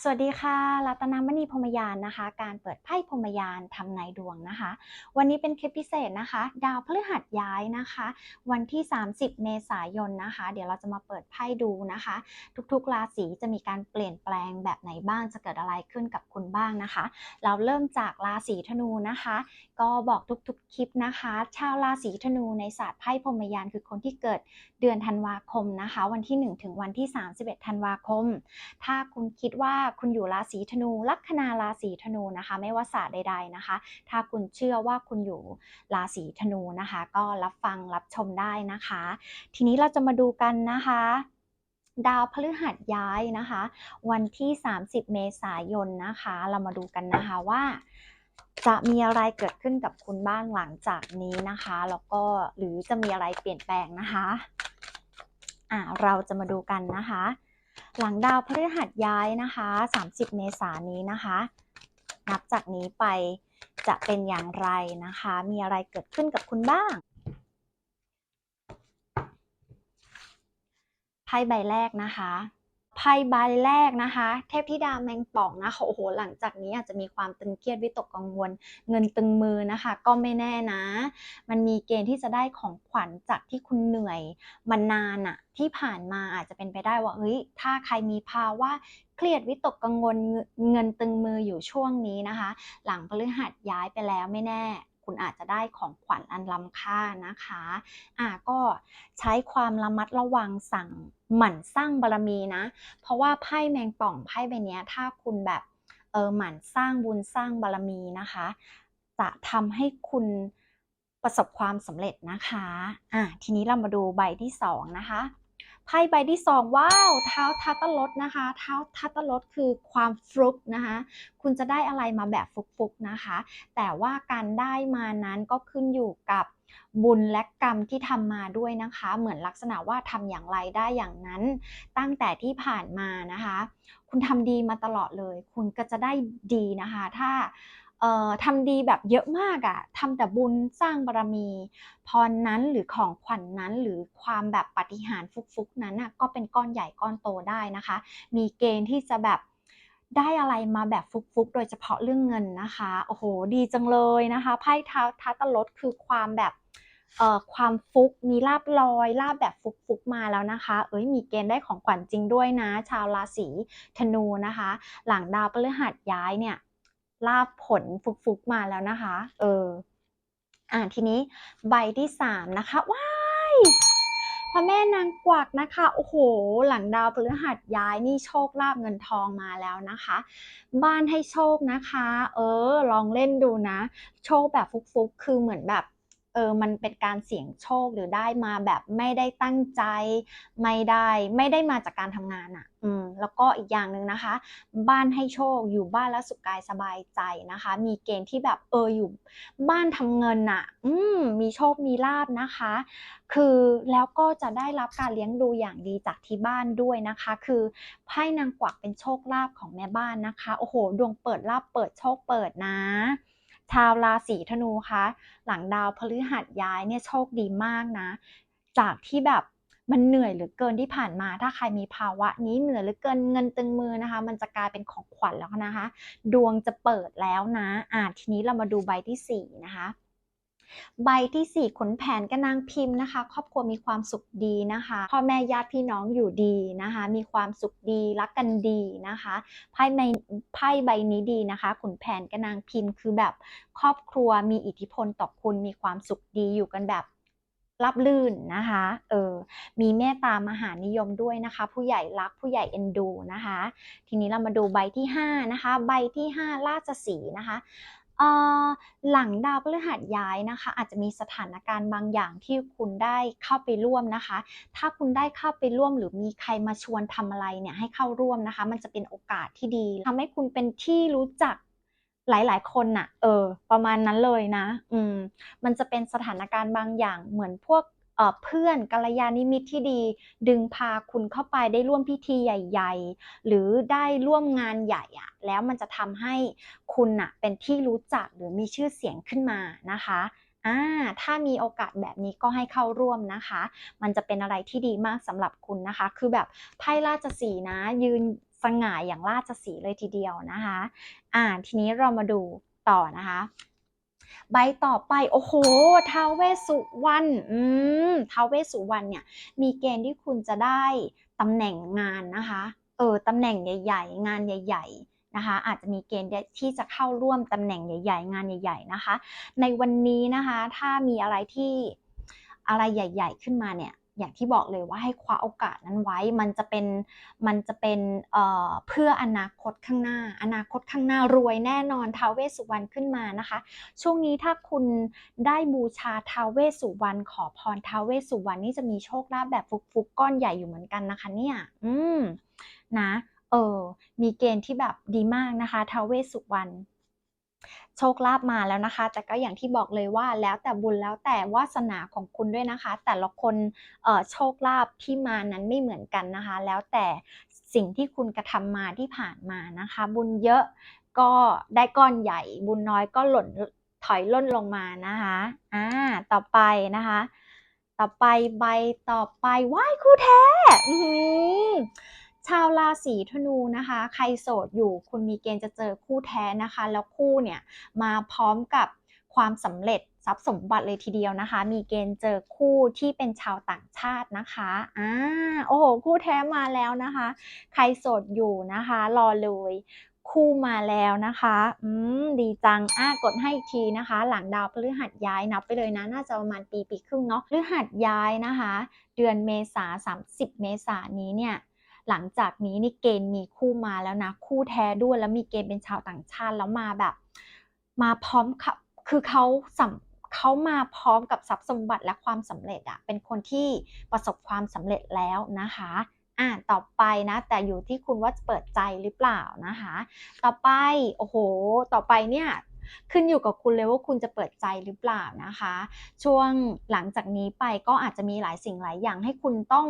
สวัสดีค่ะ รัตนมณีพรมยานนะคะ การเปิดไพ่พรมยานทำนายดวงนะคะ วันนี้เป็นคลิปพิเศษนะคะ ดาวพฤหัสย้ายนะคะ วันที่ 30 เมษายนนะคะ เดี๋ยวเราจะมาเปิดไพ่ดูนะคะ ทุกๆ ราศีจะมีการเปลี่ยนแปลงแบบไหนบ้าง จะเกิดอะไรขึ้นกับคุณบ้างนะคะ เราเริ่มจากราศีธนูนะคะ ก็บอกทุกๆ คลิปนะคะ ชาวราศีธนูในศาสตร์ไพ่พรมยานคือคนที่เกิดเดือนธันวาคมนะคะ วันที่ 1 ถึงวันที่ 31 ธันวาคม ถ้าคุณคิดว่าคุณอยู่ราศีธนู ลัคนาราศีธนูนะคะ ไม่ว่าศาสตร์ใด ๆนะคะ ถ้าคุณเชื่อว่าคุณอยู่ราศีธนูนะคะ ก็รับฟังรับชมได้นะคะ ทีนี้เราจะมาดูกันนะคะดาวพฤหัสย้ายนะคะ วันที่ 30 เมษายนนะคะ เรามาดูกันนะคะว่าจะมีอะไรเกิดขึ้นกับคุณบ้างหลังจากนี้นะคะ แล้วก็หรือจะมีอะไรเปลี่ยนแปลงนะคะ อ่าเราจะมาดูกันนะคะ หลังดาวพฤหัสย้ายนะคะ 30 เมษายนนี้นะคะ นับจากนี้ไปจะเป็นอย่างไรนะคะ มีอะไรเกิดขึ้นกับคุณบ้างไพ่ใบแรกนะคะ ไพ่ใบแรกนะคะ เทพธิดาแมงป่องนะคะโอ้โหหลังจากนี้อาจจะมีความตึงเครียดวิตกกังวล เงินตึงมือนะคะ ก็ไม่แน่นะ มันมีเกณฑ์ที่จะได้ของขวัญจากที่คุณเหนื่อยมานานอะที่ผ่านมาอาจจะเป็นไปได้ว่าเฮ้ยถ้าใครมีภาวะเครียดวิตกกังวลเงินตึงมืออยู่ช่วงนี้นะคะ หลังพฤหัสย้ายไปแล้วไม่แน่ คุณอาจจะได้ของขวัญอันล้ำค่านะคะอะก็ใช้ความระมัดระวังสั่งหมั่นสร้างบารมีนะ เพราะว่าไพ่แมงป่องไพ่ใบนี้ถ้าคุณแบบเออหมั่นสร้างบุญสร้างบารมีนะคะ จะทำให้คุณประสบความสำเร็จนะคะอะทีนี้เรามาดูใบที่สองนะคะ ไพ่ใบที่สองว้าวเท้าทัตตลดนะคะเท้าทัตตลดคือความฟลุกนะคะคุณจะได้อะไรมาแบบฟุกๆนะคะ แต่ว่าการได้มานั้นก็ขึ้นอยู่กับบุญและกรรมที่ทำมาด้วยนะคะ เหมือนลักษณะว่าทำอย่างไรได้อย่างนั้นตั้งแต่ที่ผ่านมานะคะ คุณทำดีมาตลอดเลย คุณก็จะได้ดีนะคะ ถ้า ทำดีแบบเยอะมากอะ่ะทำแต่บุญสร้างบารมี พรนั้นหรือของขวัญนนั้นหรือความแบบปฏิหารฟุกๆนั้นน่ะก็เป็นก้อนใหญ่ก้อนโตได้นะคะ มีเกณฑ์ที่จะแบบได้อะไรมาแบบฟุกๆ โดยเฉพาะเรื่องเงินนะคะ โอ้โห ดีจังเลยนะคะไพ่ท้าทัตตลดคือความแบบเอ่อความฟุกมีลาบลอยลาบแบบฟุกๆมาแล้วนะคะ เอ้ยมีเกณฑ์ได้ของขวัญจริงด้วยนะ ชาวราศีธนูนะคะ หลังดาวพฤหัสย้ายเนี่ย ลาบผลฟุกๆมาแล้วนะคะ เออ อ่าทีนี้ใบที่สามนะคะ ว้ายพระแม่นางกวักนะคะ โอ้โห หลังดาวพฤหัสย้ายนี่โชคลาบเงินทองมาแล้วนะคะ บ้านให้โชคนะคะ เออ ลองเล่นดูนะ โชคแบบฟุกๆ คือเหมือนแบบ เออมันเป็นการเสี่ยงโชคหรือได้มาแบบไม่ได้ตั้งใจ ไม่ได้ไม่ได้มาจากการทำงานอะ่ะ อืมแล้วก็อีกอย่างหนึ่งนะคะ บ้านให้โชคอยู่บ้านแล้วสุขกายสบายใจนะคะ มีเกณฑ์ที่แบบเอออยู่ บ้านทำเงินอะ่ะ อืมมีโชคมีลาบนะคะ คือแล้วก็จะได้รับการเลี้ยงดูอย่างดีจากที่บ้านด้วยนะคะ คือไพ่นางกวักเป็นโชคลาภของแม่บ้านนะคะโอ้โห ดวงเปิดลาบเปิดโชคเปิดนะ ชาวราศีธนูคะหลังดาวพฤหัสย้ายเนี่ยโชคดีมากนะ จากที่แบบมันเหนื่อยหรือเกินที่ผ่านมา ถ้าใครมีภาวะนี้เหนื่อยหรือเกินเงินตึงมือนะคะ มันจะกลายเป็นของขวัญแล้วนะคะ ดวงจะเปิดแล้วนะอ่าทีนี้เรามาดูใบที่สี่นะคะ ใบที่สี่ขนแผนกระนางพิมพ์นะคะ ครอบครัวมีความสุขดีนะคะพ่อแม่ญาติพี่น้องอยู่ดีนะคะ มีความสุขดีรักกันดีนะคะไพ่ใบไพ่ใบนี้ดีนะคะ ขุนแผนกระนางพิมพ์คือแบบครอบครัวมีอิทธิพลต่อคุณมีความสุขดีอยู่กันแบบรับลื่นนะคะ เออ มีเมตตามหานิยมด้วยนะคะ ผู้ใหญ่รักผู้ใหญ่เอ็นดูนะคะ ทีนี้เรามาดูใบที่ห้านะคะ ใบที่ห้าราชสีนะคะ หลังดาวพฤหัสย้ายนะคะ อาจจะมีสถานการณ์บางอย่างที่คุณได้เข้าไปร่วมนะคะ ถ้าคุณได้เข้าไปร่วม หรือมีใครมาชวนทำอะไรเนี่ยให้เข้าร่วมนะคะ มันจะเป็นโอกาสที่ดีทำให้คุณเป็นที่รู้จักหลาย ๆ คนน่ะ เออ ประมาณนั้นเลยนะ อืม มันจะเป็นสถานการณ์บางอย่างเหมือนพวก เพื่อนกัลยาณมิตรที่ดี ดึงพาคุณเข้าไปได้ร่วมพิธีใหญ่ ๆ หรือได้ร่วมงานใหญ่อะแล้วมันจะทำให้คุณน่ะเป็นที่รู้จักหรือมีชื่อเสียงขึ้นมานะคะอ่าถ้ามีโอกาสแบบนี้ก็ให้เข้าร่วมนะคะ มันจะเป็นอะไรที่ดีมากสำหรับคุณนะคะ คือแบบไพ่ราชสีนะยืนสง่ายอย่างราชสีเลยทีเดียวนะคะ อ่า ทีนี้เรามาดูต่อนะคะ ใบต่อไปโอ้โหท้าวเวสุวรรณอืมท้าวเวสุวรรณเนี่ยมีเกณฑ์ที่คุณจะได้ตำแหน่งงานนะคะเออตำแหน่งใหญ่ ๆ งานใหญ่ ๆนะคะอาจจะมีเกณฑ์ที่จะเข้าร่วมตำแหน่งใหญ่ ๆ งานใหญ่ ๆ นะคะ ในวันนี้นะคะถ้ามีอะไรที่อะไรใหญ่ ๆ ขึ้นมาเนี่ย อย่างที่บอกเลยว่าให้คว้าโอกาสนั้นไว้ มันจะเป็น มันจะเป็นเอ่อเพื่ออนาคตข้างหน้า อนาคตข้างหน้ารวยแน่นอนท้าวเวสุวรรณขึ้นมานะคะ ช่วงนี้ถ้าคุณได้บูชาท้าวเวสุวรรณขอพรท้าวเวสุวรรณนี่จะมีโชคลาภแบบฟุกๆก้อนใหญ่อยู่เหมือนกันนะคะเนี่ย อืม นะ เออ มีเกณฑ์ที่แบบดีมากนะคะท้าวเวสุวรรณ โชคลาภมาแล้วนะคะ แต่ก็อย่างที่บอกเลยว่าแล้วแต่บุญแล้วแต่วาสนาของคุณด้วยนะคะ แต่ละคนโชคลาภที่มานั้นไม่เหมือนกันนะคะ แล้วแต่สิ่งที่คุณกระทำมาที่ผ่านมานะคะ บุญเยอะก็ได้ก้อนใหญ่ บุญน้อยก็หล่นถอยร่นลงมานะคะอ่าต่อไปนะคะ ต่อไปใบต่อไปไหว้คู่แท้ ชาวราศีธนูนะคะ ใครโสดอยู่คุณมีเกณฑ์จะเจอคู่แท้นะคะ แล้วคู่เนี่ยมาพร้อมกับความสำเร็จทรัพย์สมบัติเลยทีเดียวนะคะ มีเกณฑ์เจอคู่ที่เป็นชาวต่างชาตินะคะอาโอ้โฮคู่แท้มาแล้วนะคะ ใครโสดอยู่นะคะ รอเลย คู่มาแล้วนะคะ อืม ดีจังอากดให้อีกทีนะคะ หลังดาวพฤหัสย้ายนับไปเลยนะ น่าจะประมาณปีปีครึ่งเนาะพฤหัสย้ายนะคะ เดือนเมษา30 เมษายนนี้เนี่ย หลังจากนี้นี่เกณฑ์มีคู่มาแล้วนะ คู่แท้ด้วยแล้วมีเกณฑ์เป็นชาวต่างชาติแล้วมาแบบ มาพร้อมขะคือเขาสำเขามาพร้อมกับทรัพย์สมบัติและความสำเร็จอะเป็นคนที่ประสบความสำเร็จแล้วนะคะอ่าต่อไปนะ แต่อยู่ที่คุณว่าจะเปิดใจหรือเปล่านะคะ ต่อไปโอ้โฮต่อไปเนี่ย ขึ้นอยู่กับคุณเลยว่าคุณจะเปิดใจหรือเปล่านะคะ ช่วงหลังจากนี้ไปก็อาจจะมีหลายสิ่งหลายอย่างให้คุณต้อง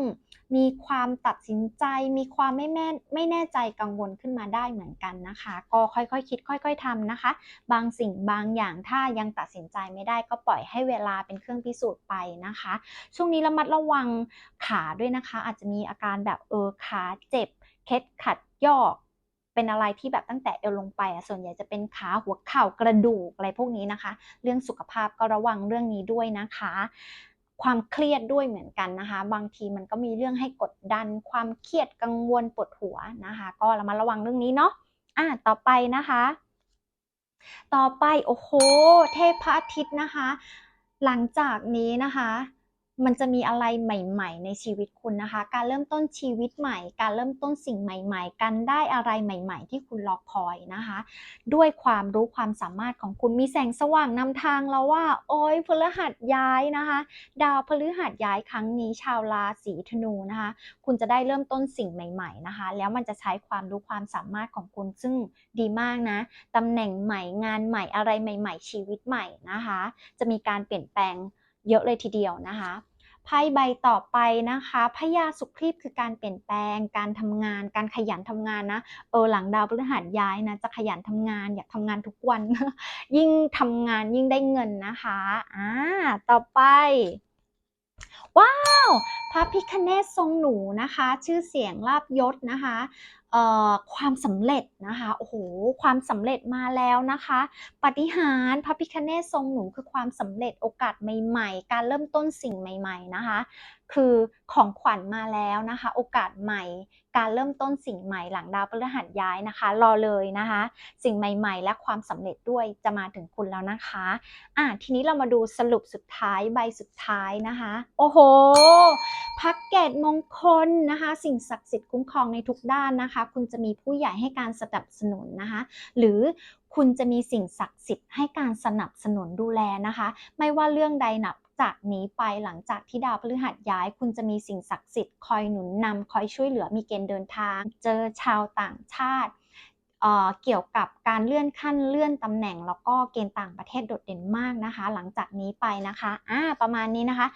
มีความตัดสินใจ มีความไม่แม่ไม่แน่ใจกังวลขึ้นมาได้เหมือนกันนะคะ ก็ค่อยๆคิด ค่อย ๆทำนะคะ บางสิ่งบางอย่างถ้ายังตัดสินใจไม่ได้ก็ปล่อยให้เวลาเป็นเครื่องพิสูจน์ไปนะคะ ช่วงนี้ระมัดระวังขาด้วยนะคะ อาจจะมีอาการแบบเออขาเจ็บ เคล็ดขัดยอก เป็นอะไรที่แบบตั้งแต่เอวลงไปอะส่วนใหญ่จะเป็นขาหัวเข่ากระดูกอะไรพวกนี้นะคะ เรื่องสุขภาพก็ระวังเรื่องนี้ด้วยนะคะ ความเครียดด้วยเหมือนกันนะคะ บางทีมันก็มีเรื่องให้กดดัน ความเครียดกังวลปวดหัวนะคะ ก็ระมัดระวังเรื่องนี้เนาะอาต่อไปนะคะ ต่อไปโอ้โฮเทพพระอาทิตย์นะคะ หลังจากนี้นะคะ มันจะมีอะไรใหม่ ๆ ในชีวิตคุณนะคะ การเริ่มต้นชีวิตใหม่ การเริ่มต้นสิ่งใหม่ ๆ การได้อะไรใหม่ ๆ ที่คุณรอคอยนะคะ ด้วยความรู้ความสามารถของคุณมีแสงสว่างนำทางแล้วว่า โอ๊ยพฤหัสย้ายนะคะ ดาวพฤหัสย้ายครั้งนี้ชาวราศีธนูนะคะ คุณจะได้เริ่มต้นสิ่งใหม่ ๆ นะคะ แล้วมันจะใช้ความรู้ความสามารถของคุณซึ่งดีมากนะตำแหน่งใหม่งานใหม่อะไรใหม่ ๆ ชีวิตใหม่นะคะ จะมีการเปลี่ยนแปลง เยอะเลยทีเดียวนะคะไพ่ใบต่อไปนะคะพญาสุครีพคือการเปลี่ยนแปลง การทำงาน การขยันทำงานนะ เออหลังดาวพฤหัสย้ายนะ จะขยันทำงาน อยากทำงานทุกวัน ยิ่งทำงานยิ่งได้เงินนะคะ อ่า ต่อไป ว้าว พระพิฆเนศทรงหนูนะคะ ชื่อเสียงลาภยศนะคะ ความสำเร็จนะคะโอ้โฮความสำเร็จมาแล้วนะคะปาฏิหาริย์พระพิฆเนศทรงหนูคือความสำเร็จโอกาสใหม่ ๆ การเริ่มต้นสิ่งใหม่ ๆนะคะ คือของขวัญมาแล้วนะคะ โอกาสใหม่ การเริ่มต้นสิ่งใหม่หลังดาวพฤหัสย้ายนะคะ รอเลยนะคะ สิ่งใหม่ ๆ และความสำเร็จด้วยจะมาถึงคุณแล้วนะคะอาทีนี้เรามาดูสรุปสุดท้ายใบสุดท้ายนะคะ โอ้โฮ พระเกศมงคลนะคะ สิ่งศักดิ์สิทธิ์คุ้มครองในทุกด้านนะคะ คุณจะมีผู้ใหญ่ให้การสนับสนุนนะคะ หรือคุณจะมีสิ่งศักดิ์สิทธิ์ให้การสนับสนุนดูแลนะคะ ไม่ว่าเรื่องใดนับจากนี้ไปหลังจากที่ดาวพฤหัสย้าย คุณจะมีสิ่งศักดิ์สิทธิ์คอยหนุนนำคอยช่วยเหลือมีเกณฑ์เดินทาง เจอชาวต่างชาติ เกี่ยวกับการเลื่อนขั้นเลื่อนตำแหน่ง แล้วก็เกณฑ์ต่างประเทศโดดเด่นมากนะคะ หลังจากนี้ไปนะคะอาประมาณนี้นะคะ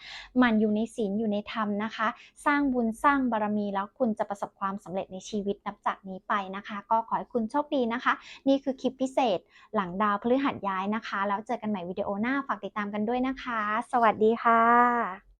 มันอยู่ในศีลอยู่ในธรรมนะคะ สร้างบุญสร้างบารมีแล้วคุณจะประสบความสำเร็จในชีวิตนับจากนี้ไปนะคะ ก็ขอให้คุณโชคดีนะคะ นี่คือคลิปพิเศษ หลังดาวพฤหัสย้ายนะคะ แล้วเจอกันใหม่วิดีโอหน้าฝากติดตามกันด้วยนะคะ สวัสดีค่ะ